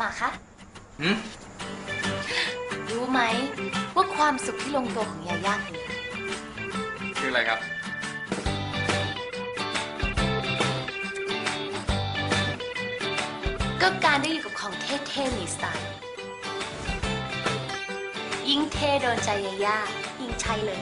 มาคะหืมรู้ไหมว่าความสุขที่ลงตัวของยาย่าคืออะไรคืออะไรครับ ก็การได้อยู่กับของเท่ๆมีสไตล์ยิ่งเท่โดนใจยาย่ายิ่งใช่เลย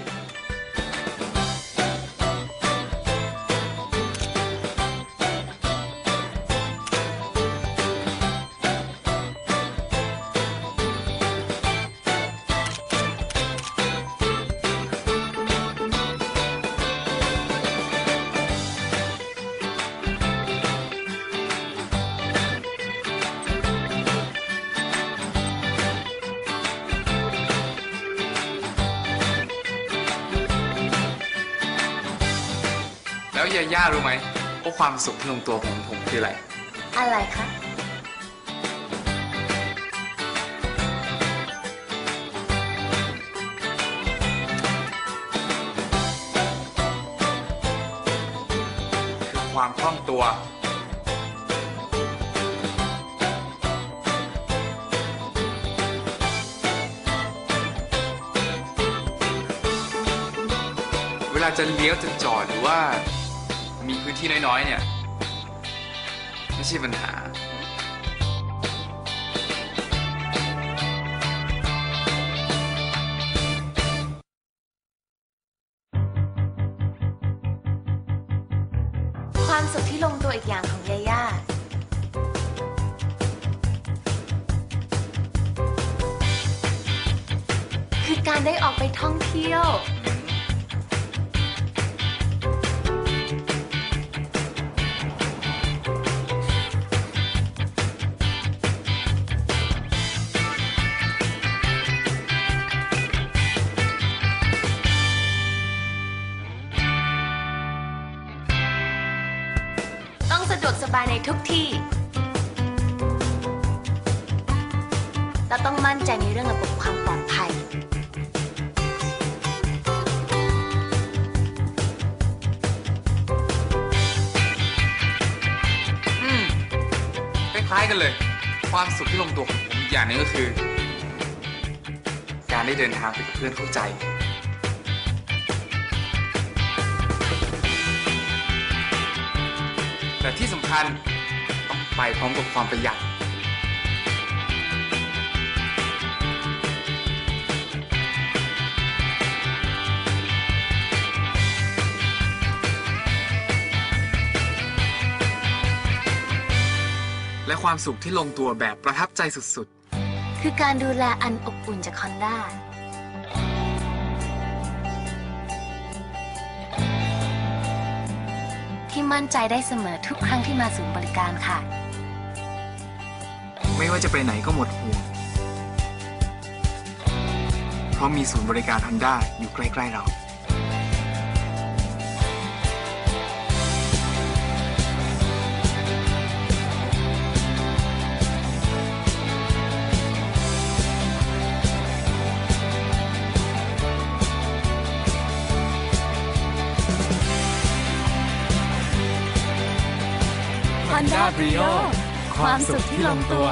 แล้วยาย่ารู้ไหมว่าความสุขที่ลงตัวของผมคืออะไร อะไรคะคือความคล่องตัว เวลาจะเลี้ยวจะจอดหรือว่า มีพื้นที่น้อยๆ เนี่ย ไม่ใช่ปัญหา ความสุขที่ลงตัวอีกอย่างของยาย่าคือการได้ออกไปท่องเที่ยว ดวกสบายในทุกที่และต้องมั่นใจในเรื่องระบบความปลอดภัย อืมคล้ายๆกันเลย ความสุขที่ลงตัวของผมอีกอย่างหนึงก็คือ การได้เดินทางไปกับเพื่อนเข้าใจ แต่ที่สำคัญต้องไปพร้อมกับความประหยัด และความสุขที่ลงตัวแบบประทับใจสุดๆ คือการดูแลอันอบอุ่นจากคอนด้า มั่นใจได้เสมอทุกครั้งที่มาศูนย์บริการค่ะ ไม่ว่าจะไปไหนก็หมดห่วง เพราะมีศูนย์บริการฮันด้าอยู่ใกล้ ๆ เรา Honda Brio ความสุขที่ลงตัว